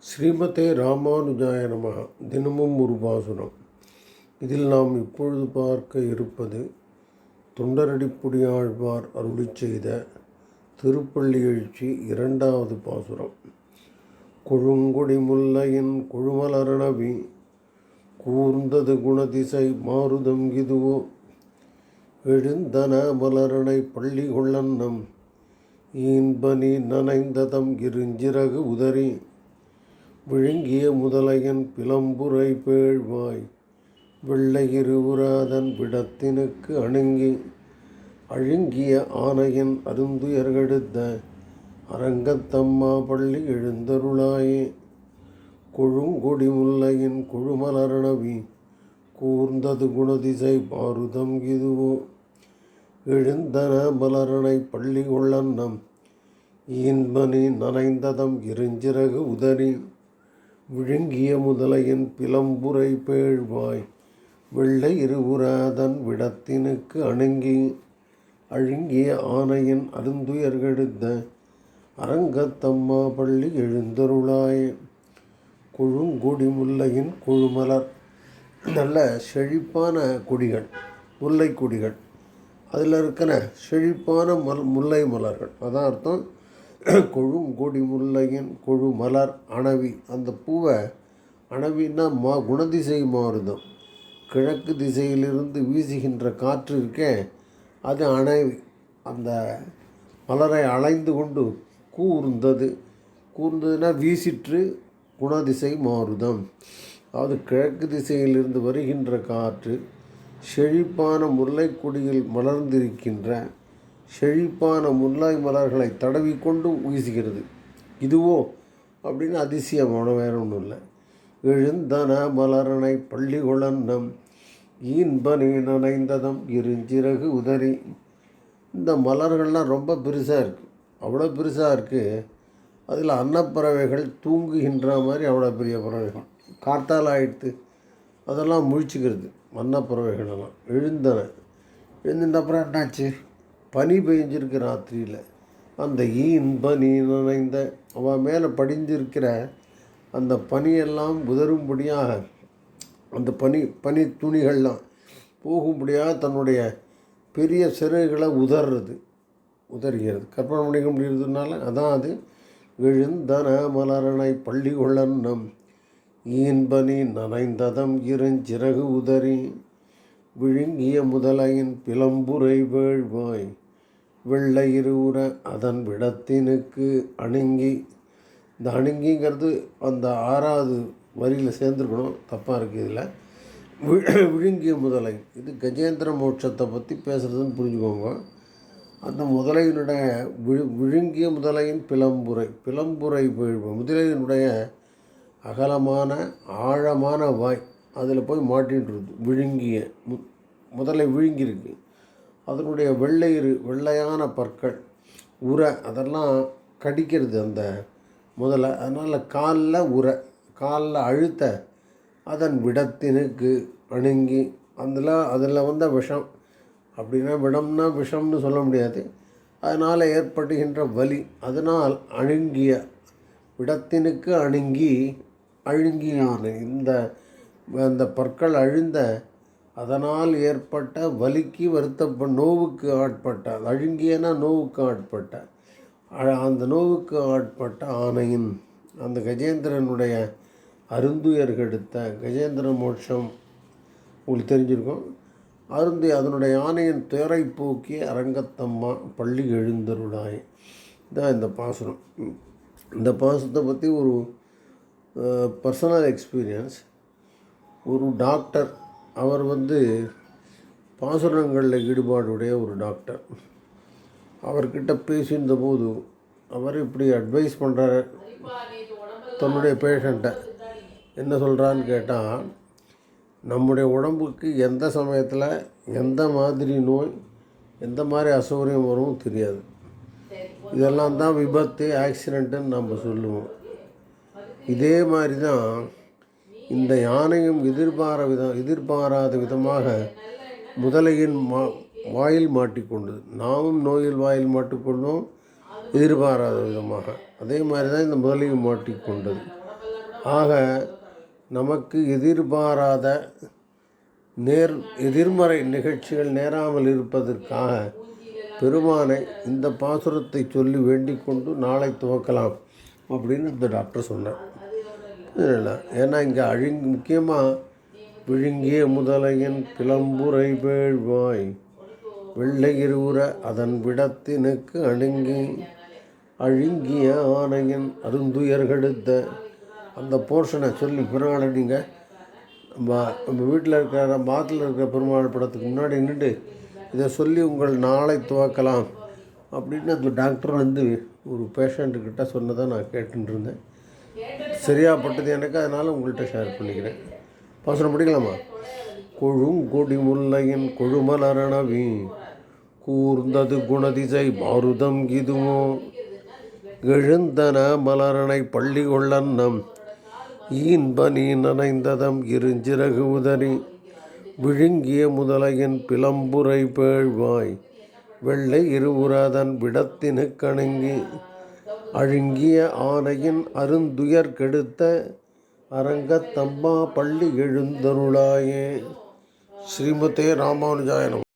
ஸ்ரீமதே ராமானுஜாய நமக. தினமும் ஒரு பாசுரம். இதில் நாம் இப்பொழுது பார்க்க இருப்பது தொண்டரடிப்புடியாழ்வார் அருளி செய்த திருப்பள்ளி எழுச்சி இரண்டாவது பாசுரம். கொழுங்கொடி முல்லையின் கொழுமலரணவி கூர்ந்தது குணதிசை மாருதம் இதுவோ? எழுந்தன மலரணை பள்ளி கொள்ளன்னம் ஈன்பனி நனைந்ததம் இருஞ்சிறகு உதறி விழுங்கிய முதலையன் பிளம்புரை பேழ்வாய். வெள்ளையிருவுராதன் விடத்தினுக்கு அணுங்கி அழுங்கிய ஆனையன் அருந்துயர்கெடுத்த அரங்கத்தம்மா பள்ளி எழுந்தருளாயே. கொழுங்கொடி முல்லையின் கொழுமலரணவி கூர்ந்தது குணதிசை பாருதம் இதுவோ. எழுந்தன மலரணை பள்ளி கொள்ளன்னம் ஈன்பனி நனைந்ததம் இருஞ்சிறகு உதறி. விழுங்கிய முதலையின் பிளம்புரை பேழ்வாய். வெள்ளை இருபுராதன் விடத்தினுக்கு அணுங்கி அழுங்கிய ஆனையின் அருந்துயர்கெடுத்த அரங்கத்தம்மா பள்ளி எழுந்தருளாய். கொழுங்கொடி முல்லையின் கொழுமலர் நல்ல செழிப்பான கொடிகள் முல்லை கொடிகள். அதில் இருக்கிற செழிப்பான மல் முல்லை மலர்கள். அதான் அர்த்தம் கொழுங்கொடி முல்லையின் கொழுமலர் அணவி. அந்த பூவை அணவின்னா மா குணதிசை மாறுதம். கிழக்கு திசையிலிருந்து வீசுகின்ற காற்று இருக்கே அது அணைவி. அந்த மலரை அலைந்து கொண்டு கூர்ந்தது. கூர்ந்ததுன்னா வீசிற்று குணதிசை மாறுதம். அதாவது கிழக்கு திசையிலிருந்து வருகின்ற காற்று செழிப்பான முல்லைக்கொடியில் மலர்ந்திருக்கின்ற செழிப்பான முல்லாய் மலர்களை தடவிக்கொண்டு வீசுகிறது. இதுவோ? அப்படின்னு அதிசயமான வேற ஒன்றும் இல்லை. எழுந்தன மலரனை பள்ளி கொளன்னம் ஈன்பனி நனைந்ததம் இருஞ்சிறகு உதறி. இந்த மலர்கள்லாம் ரொம்ப பெருசாக இருக்குது அவ்வளோ பெருசாக இருக்குது அதில் அன்னப்பறவைகள் தூங்குகின்ற மாதிரி அவ்வளோ பெரிய பறவைகள். காத்தால் ஆயிடுத்து அதெல்லாம் முழிச்சுக்கிறது அன்னப்பறவைகள் எல்லாம். எழுந்தன. எழுந்துட்ட என்னாச்சு? பனி பெஞ்சிருக்கு ராத்திரியில். அந்த இன்ப நீ நனைந்த அவன் மேலே படிஞ்சிருக்கிற அந்த பனியெல்லாம் உதரும்படியாக அந்த பனி பனி துணிகள்லாம் போகும்படியாக தன்னுடைய பெரிய சிறகுகளை உதறது உதறுகிறது. கற்பனை பண்ணிக்க முடியறதுனால அதான் அது. எழுந்தன மலரனை பள்ளி கொள்ளன்னம் ஈன்பனி நனைந்ததம் இருஞ்சிறகு உதறி விழுங்கிய முதலையின் பிளம்புரை வேழ்வாய் வெள்ளை இருவுற அதன் விடத்தினுக்கு அணுங்கி இந்த அணுங்கிங்கிறது அந்த ஆறாவது வரியில் சேர்ந்துருக்கணும் தப்பாக இருக்குது இதில். வி- விழுங்கிய முதலை இது கஜேந்திர மோட்சத்தை பற்றி பேசுகிறதுன்னு புரிஞ்சுக்கோங்க. அந்த முதலையினுடைய விழு விழுங்கிய முதலையின் பிளம்புரை பிளம்புரை முதலையினுடைய அகலமான ஆழமான வாய் அதில் போய் மாட்டின்றது விழுங்கிய மு முதலை விழுங்கியிருக்கு. அதனுடைய வெள்ளையிறு வெள்ளையான பற்கள் உரை அதெல்லாம் கடிக்கிறது அந்த முதல்ல அதனால் காலில் உரை காலில் அழுத்த அதன் விடத்தினுக்கு அணுங்கி அதில் அதில் வந்த விஷம். அப்படின்னா விடம்னா விஷம்னு சொல்ல முடியாது. அதனால் ஏற்படுகின்ற வலி அதனால் அணுங்கிய விடத்தினுக்கு அணுங்கி அழுங்கியான இந்த அந்த பற்கள் அழுந்த அதனால் ஏற்பட்ட வலிக்கு வருத்தப்ப நோவுக்கு ஆட்பட்ட அழுங்கியனா நோவுக்கு ஆட்பட்ட அ- அந்த நோவுக்கு ஆட்பட்ட ஆணையின் அந்த கஜேந்திரனுடைய அருந்துயர்கெடுத்த கஜேந்திர மோட்சம் உங்களுக்கு தெரிஞ்சிருக்கும். அருந்து அதனுடைய ஆணையின் துயரை போக்கி அரங்கத்தம்மா பள்ளி எழுந்தருளாய். தான் இந்த பாசனம் இந்த பாசத்தை பற்றி ஒரு பர்சனல் எக்ஸ்பீரியன்ஸ் ஒரு டாக்டர் அவர் வந்து பாசுரங்களில் ஈடுபாடுடைய ஒரு டாக்டர். அவர்கிட்ட பேசியிருந்த போது அவர் இப்படி அட்வைஸ் பண்ணுறாரு தன்னுடைய பேஷண்ட்டை என்ன சொல்கிறான்னு கேட்டால் நம்முடைய உடம்புக்கு எந்த சமயத்தில் எந்த மாதிரி நோய் எந்த மாதிரி அசௌகரியம் வரும் தெரியாது. இதெல்லாம் தான் விபத்து ஆக்சிடெண்ட்டுன்னு நம்ம சொல்லுவோம். இதே மாதிரி தான் இந்த யானையும் எதிர்பார விதம் எதிர்பாராத விதமாக முதலையின் மா வாயில் மாட்டிக்கொண்டது. நாமும் நோயில் வாயில் மாட்டிக்கொண்டோம் எதிர்பாராத விதமாக. அதே மாதிரி தான் இந்த முதலையும் மாட்டிக்கொண்டது. ஆக நமக்கு எதிர்பாராத நேர் எதிர்மறை நிகழ்ச்சிகள் நேராமல் இருப்பதற்காக பெருமானை இந்த பாசுரத்தை சொல்லி வேண்டிக் கொண்டு நாளை துவக்கலாம் அப்படின்னு இந்த டாக்டர் சொன்னார். இல்லை. ஏன்னா இங்கே அழிங் முக்கியமாக விழுங்கிய முதலையின் கிளம்புரை வேள்வாய் வெள்ளை அதன் விடத்தினுக்கு அணுங்கி அழுங்கிய ஆணையின் அருந்துயர்கெடுத்த அந்த போர்ஷனை சொல்லி பிறநாளை நீங்கள் நம்ம நம்ம வீட்டில் இருக்கிற நம்ம ஆற்றுல இருக்கிற பெருமாள் படத்துக்கு முன்னாடி நின்று இதை சொல்லி உங்கள் நாளை துவக்கலாம் அப்படின்னு அந்த டாக்டர் வந்து ஒரு பேஷண்ட்டுக்கிட்ட சொன்னதை நான் கேட்டுருந்தேன் சரியாக சரியாப்பட்டது எனக்கு அதனால் உங்கள்கிட்ட ஷேர் பண்ணிக்கிறேன். பாசனம் படிக்கலாமா? கொழுங்கொடி முல்லையின் கொழுமலரணவி கூர்ந்தது குணதிசை மாருதம் இதுவோ எழுந்தன மலரணை பள்ளி கொள்ளன்னம் ஈன்பனி நனைந்ததம் இருஞ்சிறகு உதறி விழுங்கிய முதலையின் பிளம்புரை பேழ்வாய் வெள்ளை இருவுராதன் விடத்தினு கணங்கி அழுங்கிய ஆனையின் அருந்துயர் கெடுத்த அரங்கத்தம்மா பள்ளி எழுந்தருளாயே. ஸ்ரீமதே ராமானுஜாயனம்